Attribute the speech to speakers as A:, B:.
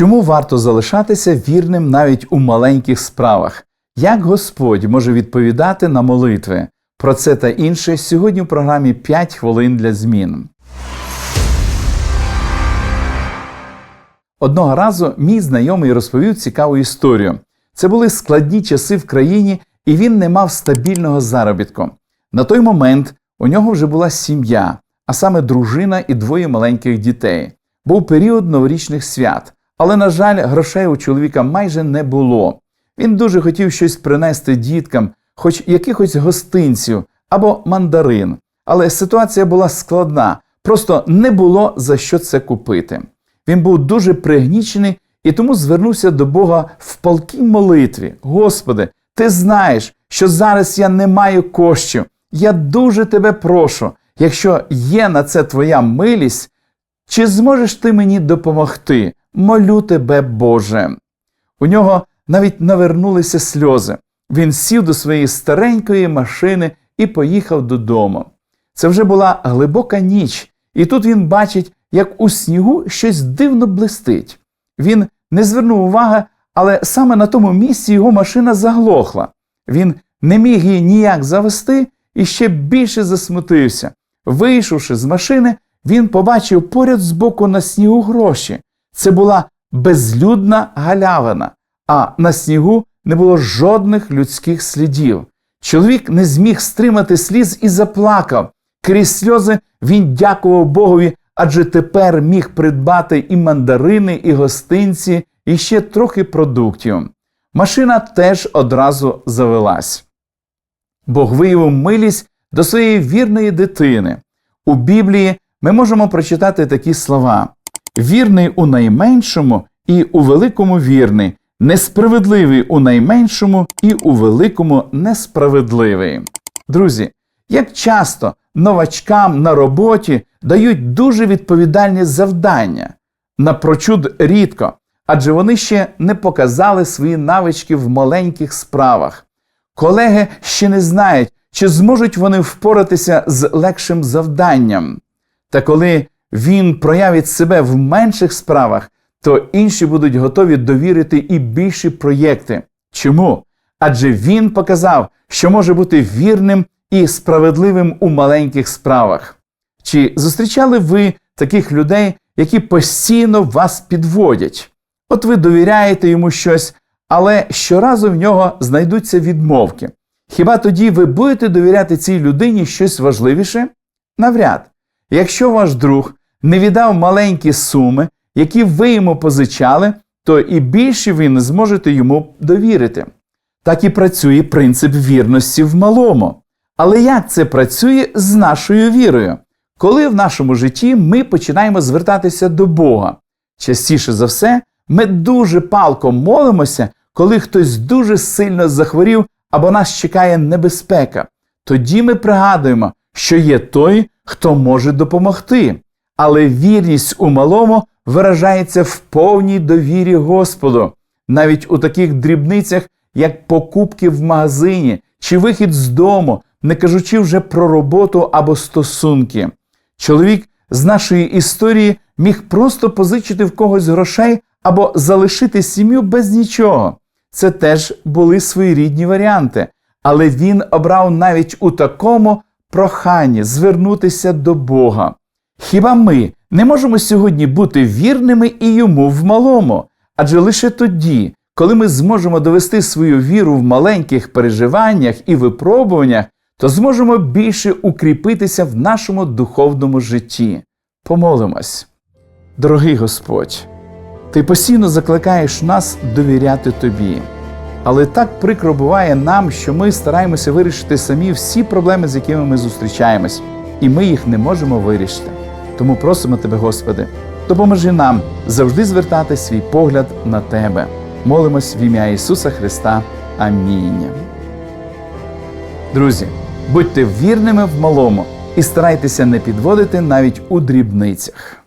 A: Чому варто залишатися вірним навіть у маленьких справах? Як Господь може відповідати на молитви? Про це та інше сьогодні в програмі «5 хвилин для змін. Одного разу мій знайомий розповів цікаву історію. Це були складні часи в країні, і він не мав стабільного заробітку. На той момент у нього вже була сім'я, а саме дружина і двоє маленьких дітей. Був період новорічних свят, але, на жаль, грошей у чоловіка майже не було. Він дуже хотів щось принести діткам, хоч якихось гостинців або мандарин. Але ситуація була складна, просто не було за що це купити. Він був дуже пригнічений і тому звернувся до Бога в палкій молитві. Господи, ти знаєш, що зараз я не маю коштів. Я дуже тебе прошу, якщо є на це твоя милість, чи зможеш ти мені допомогти? Молю тебе, Боже. У нього навіть навернулися сльози. Він сів до своєї старенької машини і поїхав додому. Це вже була глибока ніч, і тут він бачить, як у снігу щось дивно блистить. Він не звернув уваги, але саме на тому місці його машина заглохла. Він не міг її ніяк завести і ще більше засмутився. Вийшовши з машини, він побачив поряд збоку на снігу гроші. Це була безлюдна галявина, а на снігу не було жодних людських слідів. Чоловік не зміг стримати сліз і заплакав. Крізь сльози він дякував Богові, адже тепер міг придбати і мандарини, і гостинці, і ще трохи продуктів. Машина теж одразу завелась. Бог виявив милість до своєї вірної дитини. У Біблії ми можемо прочитати такі слова: вірний у найменшому і у великому вірний, несправедливий у найменшому і у великому несправедливий. Друзі, як часто новачкам на роботі дають дуже відповідальні завдання, напрочуд рідко, адже вони ще не показали свої навички в маленьких справах. Колеги ще не знають, чи зможуть вони впоратися з легшим завданням. Та коли він проявить себе в менших справах, то інші будуть готові довірити і більші проєкти. Чому? Адже він показав, що може бути вірним і справедливим у маленьких справах. Чи зустрічали ви таких людей, які постійно вас підводять? От ви довіряєте йому щось, але щоразу в нього знайдуться відмовки. Хіба тоді ви будете довіряти цій людині щось важливіше? Навряд. Якщо ваш друг не віддав маленькі суми, які ви йому позичали, то і більше ви не зможете йому довірити. Так і працює принцип вірності в малому. Але як це працює з нашою вірою? Коли в нашому житті ми починаємо звертатися до Бога? Частіше за все, ми дуже палко молимося, коли хтось дуже сильно захворів або нас чекає небезпека. Тоді ми пригадуємо, що є той, хто може допомогти. Але вірність у малому виражається в повній довірі Господу, навіть у таких дрібницях, як покупки в магазині чи вихід з дому, не кажучи вже про роботу або стосунки. Чоловік з нашої історії міг просто позичити в когось грошей або залишити сім'ю без нічого. Це теж були своєрідні варіанти, але він обрав навіть у такому проханні звернутися до Бога. Хіба ми не можемо сьогодні бути вірними і йому в малому? Адже лише тоді, коли ми зможемо довести свою віру в маленьких переживаннях і випробуваннях, то зможемо більше укріпитися в нашому духовному житті. Помолимось. Дорогий Господь, Ти постійно закликаєш нас довіряти Тобі. Але так прикро буває нам, що ми стараємося вирішити самі всі проблеми, з якими ми зустрічаємось, і ми їх не можемо вирішити. Тому просимо Тебе, Господи, допоможи нам завжди звертати свій погляд на Тебе. Молимось в ім'я Ісуса Христа. Амінь. Друзі, будьте вірними в малому і старайтеся не підводити навіть у дрібницях.